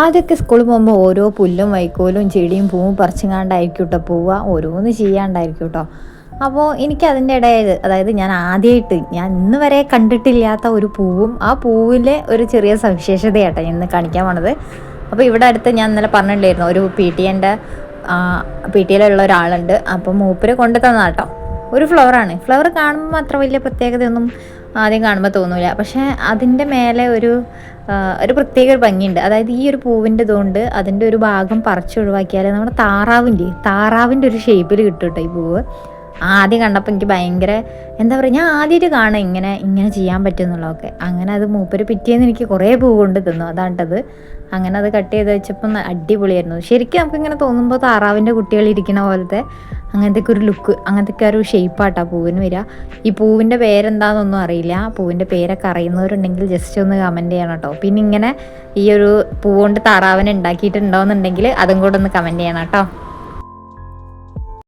ആദ്യമൊക്കെ സ്കൂളിൽ പോകുമ്പോൾ ഓരോ പുല്ലും വൈക്കോലും ചെടിയും പൂവും പറിച്ചുങ്ങാണ്ടായിരിക്കും കേട്ടോ പോവുക. ഓരോന്ന് ചെയ്യാണ്ടായിരിക്കും കേട്ടോ അപ്പോൾ എനിക്ക് അതിന്റെ ഇടയിൽ അതായത് ഞാൻ ആദ്യമായിട്ട് ഞാൻ ഇന്ന് വരെ കണ്ടിട്ടില്ലാത്ത ഒരു പൂവും ആ പൂവിലെ ഒരു ചെറിയ സവിശേഷതയാട്ടോ ഞാൻ ഇന്ന് കാണിക്കാൻ പോണത്. അപ്പോൾ ഇവിടെ അടുത്ത് ഞാൻ ഇന്നലെ പറഞ്ഞിട്ടുണ്ടായിരുന്നു ഒരു പി ടി എന്റെ പി ടിയിലുള്ള ഒരാളുണ്ട്. അപ്പോൾ മൂപ്പര് കൊണ്ടു തന്നാട്ടോ ഒരു ഫ്ലവറാണ് ഫ്ലവർ കാണുമ്പോൾ അത്ര വലിയ പ്രത്യേകതയൊന്നും ആദ്യം കാണുമ്പോൾ തോന്നില്ല പക്ഷേ അതിന്റെ മേലെ ഒരു ഒരു പ്രത്യേക ഒരു ഭംഗിയുണ്ട്. അതായത് ഈ ഒരു പൂവിന്റെ ഇതുകൊണ്ട് അതിന്റെ ഒരു ഭാഗം പറിച്ച് ഒഴിവാക്കിയാൽ നമ്മുടെ താറാവിന്റെ താറാവിന്റെ ഒരു ഷേപ്പിൽ കിട്ടും കേട്ടോ ഈ പൂവ്. ആദ്യം കണ്ടപ്പോൾ എനിക്ക് ഭയങ്കര എന്താ പറയുക ഞാൻ ആദ്യമായിട്ട് കാണാം ഇങ്ങനെ ഇങ്ങനെ ചെയ്യാൻ പറ്റുമെന്നുള്ളതൊക്കെ. അങ്ങനെ അത് മൂപ്പര് പിറ്റേന്ന് എനിക്ക് കുറേ പൂ കൊണ്ട് തന്നു. അതാണ്ടത്. അങ്ങനെ അത് കട്ട് ചെയ്ത് വെച്ചപ്പോൾ അടിപൊളിയായിരുന്നു. ശരിക്കും നമുക്കിങ്ങനെ തോന്നുമ്പോൾ താറാവിന്റെ കുട്ടികൾ ഇരിക്കുന്ന പോലത്തെ അങ്ങനത്തെ ഒരു ലുക്ക് അങ്ങനത്തെ ഒരു ഷേപ്പാട്ടാ പൂവിന് വരിക. ഈ പൂവിന്റെ പേരെന്താണെന്നൊന്നും അറിയില്ല. പൂവിന്റെ പേരൊക്കെ അറിയുന്നവരുണ്ടെങ്കിൽ ജസ്റ്റ് ഒന്ന് കമന്റ് ചെയ്യണം കേട്ടോ പിന്നെ ഇങ്ങനെ ഈ ഒരു പൂവുകൊണ്ട് താറാവിനെ ഉണ്ടാക്കിയിട്ടുണ്ടോയെന്നുണ്ടെങ്കിൽ അതും കൂടെ ഒന്ന് കമന്റ് ചെയ്യണം കേട്ടോ